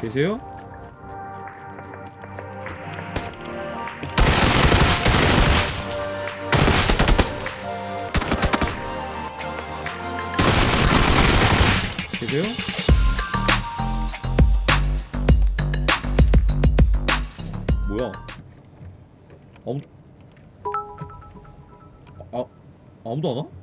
계세요? 계세요? 뭐야? 아무 아 아무도 안 와?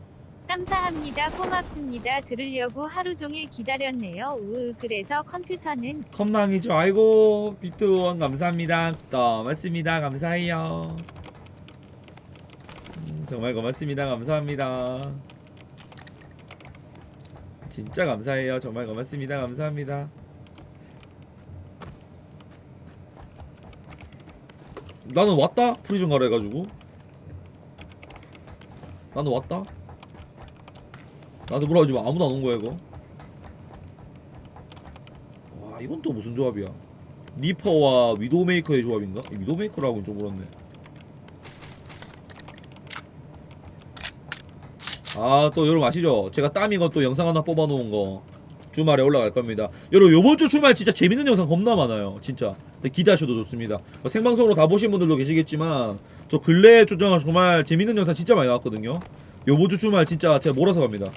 감사합니다. 고맙습니다. 들으려고 하루 종일 기다렸네요. 우으 그래서 컴퓨터는 컴망이죠. 아이고 비트 원 감사합니다. 고맙습니다. 감사해요. 음, 정말 고맙습니다. 감사합니다. 진짜 감사해요. 정말 고맙습니다. 감사합니다. 나는 왔다 프리즌 가라 해가지고 나는 왔다 나한테 뭐라 하지 마. 아무도 안 온 거야 이거. 와 이건 또 무슨 조합이야? 리퍼와 위도메이커의 조합인가? 이 위도메이커라고는 좀 그렇네. 아 또 여러분 아시죠? 제가 땀이건 또 영상 하나 뽑아놓은 거 주말에 올라갈 겁니다. 여러분 요번 주 주말 진짜 재밌는 영상 겁나 많아요 진짜. 기대하셔도 좋습니다. 뭐 생방송으로 다 보신 분들도 계시겠지만 저 근래에 정말 재밌는 영상 진짜 많이 나왔거든요. 요번 주 주말 진짜 제가 몰아서 갑니다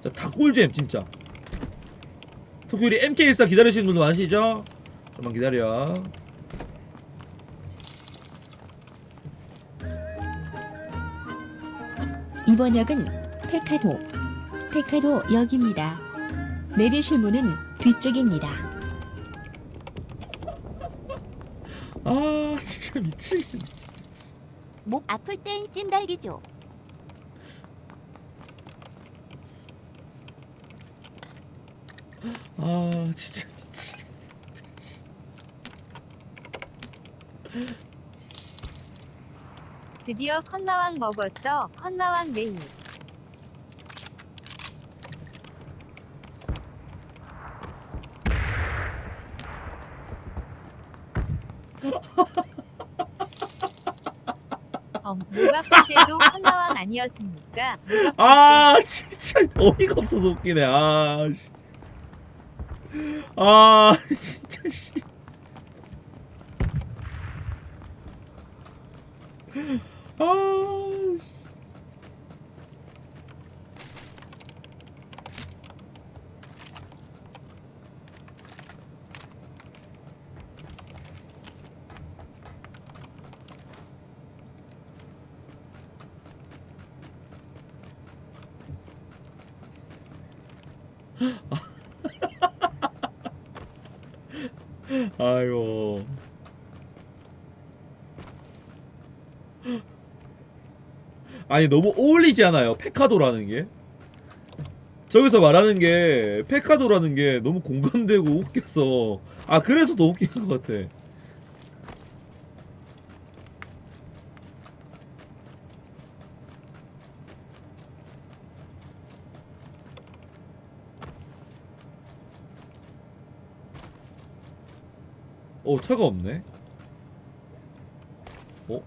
진짜 다 꿀잼 진짜 특유리 MK14 기다리시는 분들 많으시죠? 좀만 기다려. 이번 역은 페카도, 페카도 역입니다. 내리실 문은 뒤쪽입니다. 아 진짜 미치겠네. 목 아플 땐 찜달기죠. 아 진짜 미치겠네. 드디어 컨마왕 먹었어. 컨마왕 메인. 어, 목 아플 때도 컨마왕 아니었습니까? 아 진짜 어이가 없어서 웃기네. 아 씨. 아 진짜 씨. 아 씨. 아이고. 아니 너무 어울리지 않아요? 페카도라는 게. 저기서 말하는 게 페카도라는 게 너무 공감되고 웃겨서 아 그래서 더 웃긴 것 같아. 어 차가 없네. 어?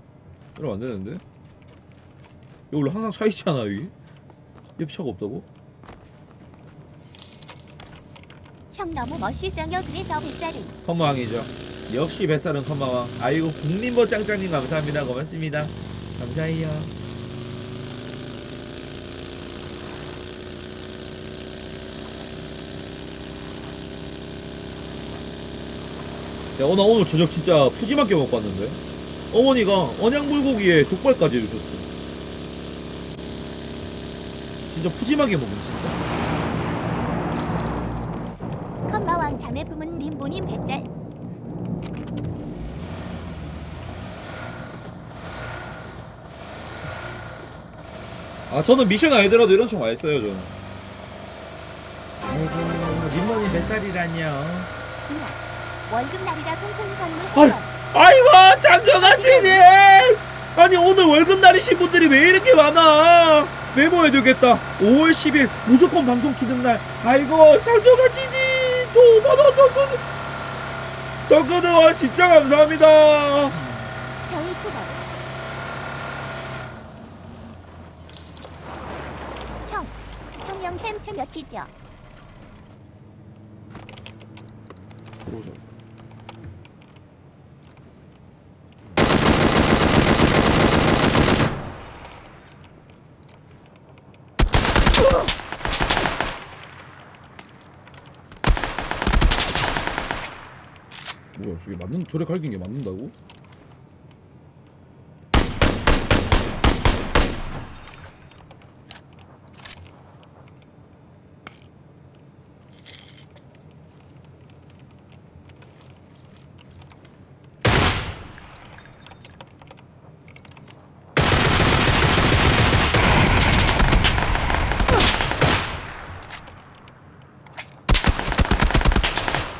이러면 안 되는데? 여기 원래 항상 차 있잖아 여기. 옆 차가 없다고? 형 너무 멋있어요. 그래서 뱃살이. 컴마왕이죠. 역시 뱃살은 컴마왕. 아이고 국민보 짱짱님 감사합니다. 고맙습니다. 감사해요. 야, 어, 나 오늘 저녁 진짜 푸짐하게 먹고 왔는데 어머니가 언양불고기에 족발까지 해주셨어. 진짜 푸짐하게 먹음 진짜. 컴마왕 자매 품은 림보님 배짤. 아 저는 미션 아니더라도 이런 총 맛있어요 저는 아이고 림몬이 몇 살이라뇨 월급날이라 통통 선물 아이. 한 아이고 장정아치님 아니 오늘 월급날이신 분들이 왜 이렇게 많아 메모해두겠다 5월 10일 무조건 방송 키는 날 아이고 장정아치님 도도도도도 덕그드와 진짜 감사합니다 저희 초밥. 형, 형형 캠체 몇이죠? 들어오자. 뭐야 저게 맞는 저래 갈긴 게 맞는다고?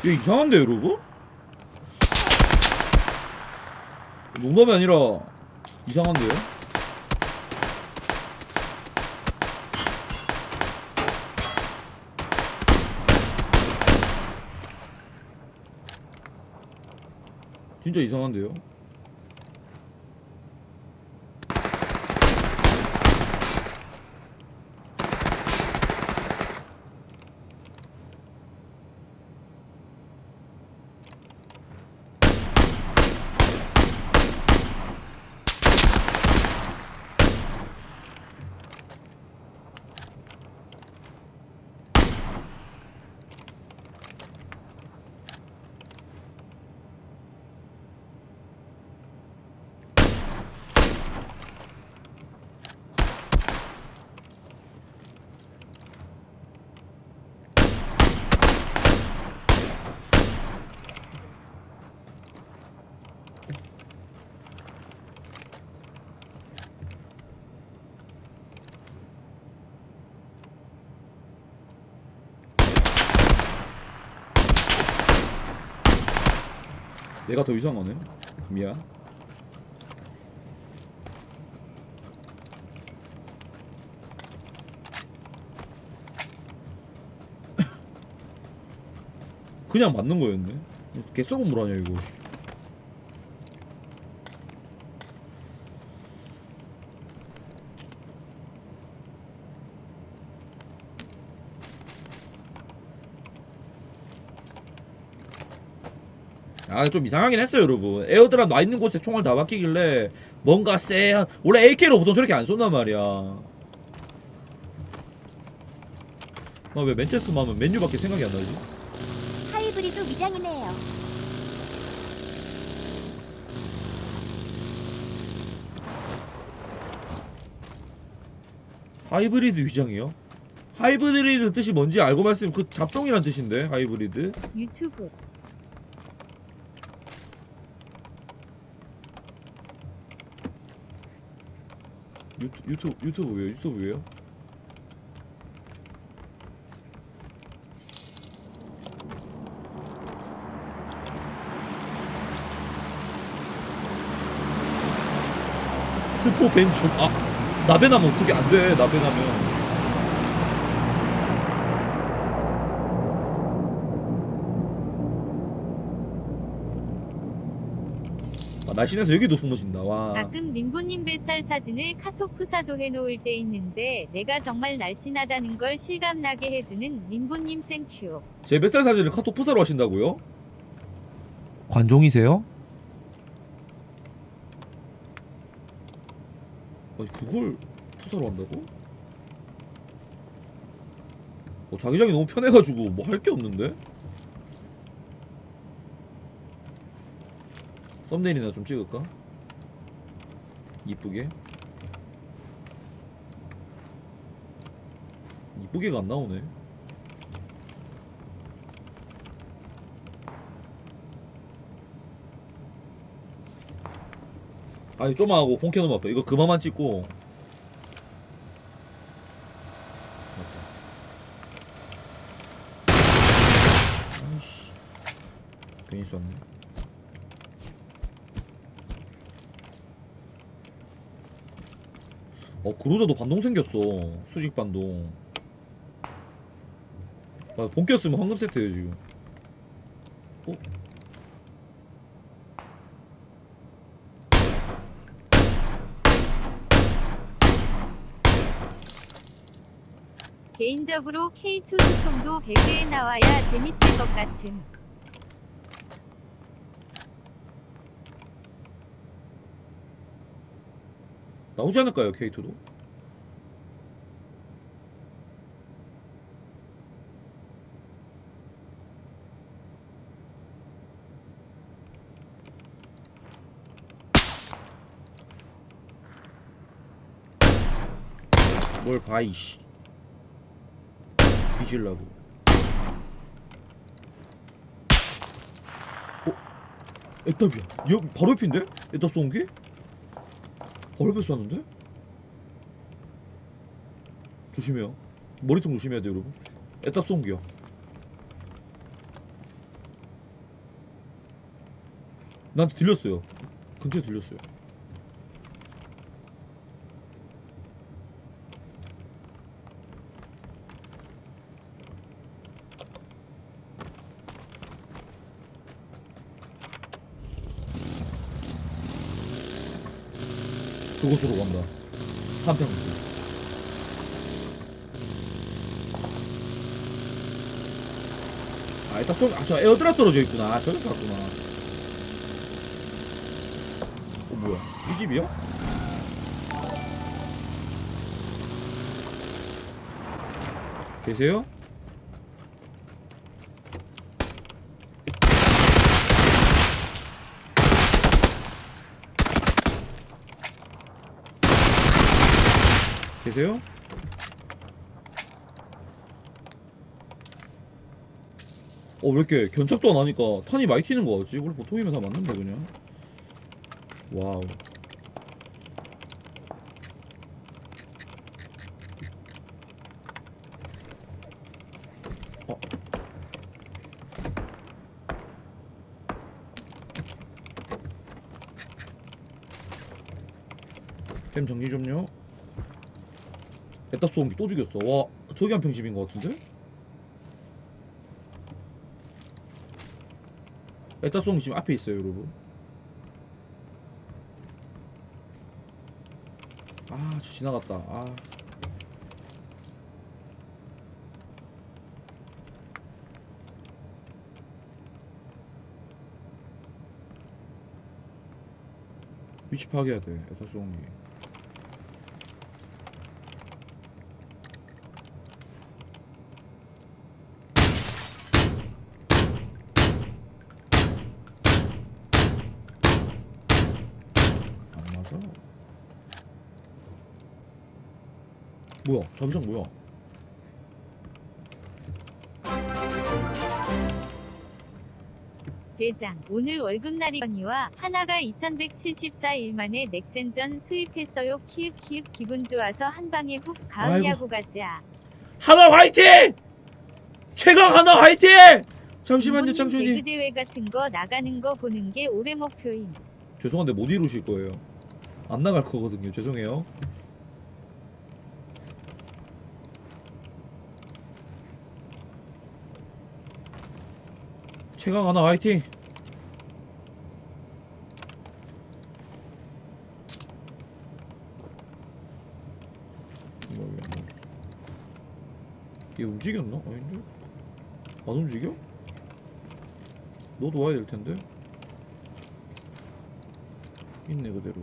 이게 이상한데 여러분? 농담이 아니라 이상한데요? 진짜 이상한데요? 내가 더 이상하네. 미안. 그냥 맞는 거였네. 개썩은 물 아니야 이거. 아 좀 이상하긴 했어요 여러분 에어드랍 나 있는 곳에 총알 다 박히길래 뭔가 쎄한 원래 AK로 보통 저렇게 안 쏜단 말이야 나 왜 맨체스터 하면 맨유밖에 생각이 안 나지? 하이브리드 위장이네요. 하이브리드 위장이요? 하이브리드 뜻이 뭔지 알고 말씀 그 잡종이란 뜻인데 하이브리드 유튜브 유튜, 유튜브 유튜브예요 유튜브예요? 스포 벤좀 아 나베 나면 어떻게 안 돼 나베 나면 날씬해서 여기 도 숨어진다 와 가끔 림보님 뱃살 사진을 카톡 푸사도 해놓을 때 있는데 내가 정말 날씬하다는 걸 실감나게 해주는 림보님 생큐 제 뱃살 사진을 카톡 푸사로 하신다고요? 관종이세요? 아니 그걸 푸사로 한다고? 어, 자기장이 너무 편해가지고 뭐 할 게 없는데? 썸네일이나 좀 찍을까? 이쁘게? 이쁘게가 안 나오네. 아니 좀 하고 폰캐 넘었다 이거 그만만 찍고. 아이씨. 괜히 쐈네 어 그로자도 반동 생겼어 수직 반동. 아 본꼈으면 황금 세트예요 지금. 어? 개인적으로 K2 수총도 배그에 나와야 재밌을 것 같은 나오지 않을까요 K2도? 뭘 봐, 이씨. 뒤질라고. 어? 애답이야. 여, 바로 옆인데? 애답 쏜 게? 옆에 쐈는데? 조심해요. 머리통 조심해야 돼요, 여러분. 애답 쏜 게요. 나한테 들렸어요. 근처에 들렸어요. 그곳으로 간다. 한평지. 아, 일단 쏘, 아, 저 에어드랍 떨어져 있구나. 아, 저기서 갔구나. 어, 뭐야? 이 집이야? 계세요? 계세요? 어, 왜 이렇게 견착도 안 하니까 탄이 많이 튀는 거 같지? 원래 보통이면 다 맞는데, 그냥. 와우. 어. 템 정리 좀요. 에따 쏘기 또 죽였어. 와, 저기 한 평집인 것 같은데? 에따 쏘기 지금 앞에 있어요, 여러분. 아, 저 지나갔다. 아. 위치 파악해야 돼, 에따 쏘기. 안 맞아. 뭐야? 잠시만 뭐야? 대장, 오늘 월급날이거니와 하나가 2174일 만에 넥센전 수입했어요. 키읔 키읔 기분 좋아서 한 방에 훅 가을 아이고. 야구 가자. 하나 화이팅! 최강 하나 화이팅! 잠시만요, 부모님 장준이. 배그 대회 같은 거 나가는 거 보는 게 올해 목표임. 죄송한데 못 이루실 거예요. 안 나갈 거거든요. 죄송해요. 최강 하나 화이팅! 나왔어? 얘 움직였나? 아닌데? 안 움직여? 너도 와야 될 텐데. 있네 그대로.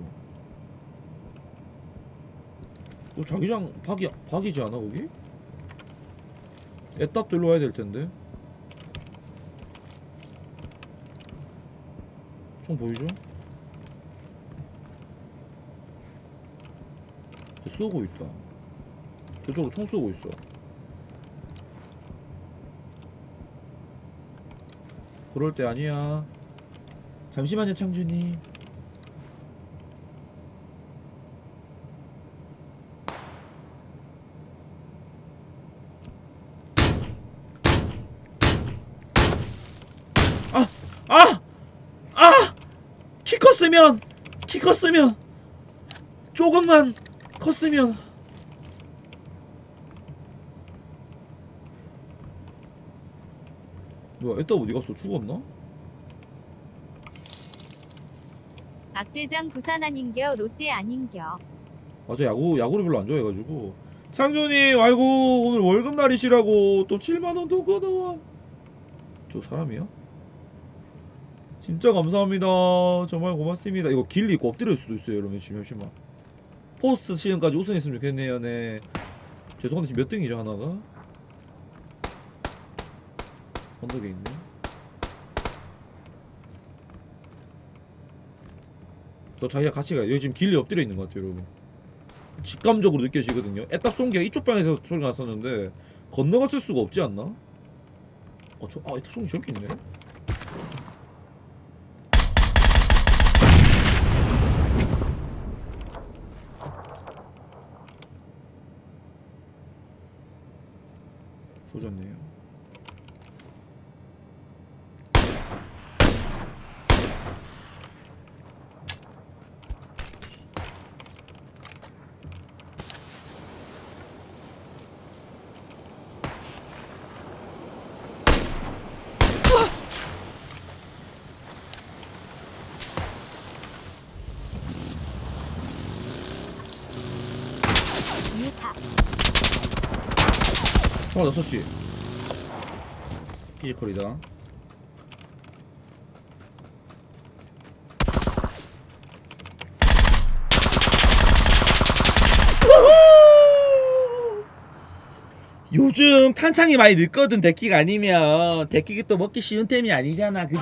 너 자기장 박이 박이지 않아 거기? 애답도 일로 와야 될 텐데. 총 보이죠? 쟤 쏘고 있다. 저쪽으로 총 쏘고 있어. 그럴 때 아니야. 잠시만요, 창준이. 아! 아! 아! 키 컸으면 키 컸으면 조금만 컸으면 뭐야 애따 어디 갔어 죽었나? 악대장 부산 아닌겨 롯데 아닌겨. 맞아 야구 야구를 별로 안 좋아해가지고 창준이 아이고 오늘 월급 날이시라고 또 7만 원더 걷어와 저 사람이야? 진짜 감사합니다 정말 고맙습니다 이거 길리 있고 엎드릴 수도 있어요 여러분 지금 잠시만 포스트 시즌까지 우승했으면 좋겠네요. 네. 죄송한데 지금 몇 등이죠 하나가? 언덕에 있네. 저 자기가 같이 가요. 여기 지금 길리 엎드려 있는 것 같아요, 여러분. 직감적으로 느껴지거든요. 애딱 쏜기가 이쪽 방에서 소리가 났었는데 건너갔을 수가 없지 않나? 어, 저, 아, 애딱 쏜기 저렇게 있네. 조졌네요. 어, 6시. 피지컬이다. 요즘 탄창이 많이 늦거든 데킥 아니면 데킥이 또 먹기 쉬운 템이 아니잖아 그지?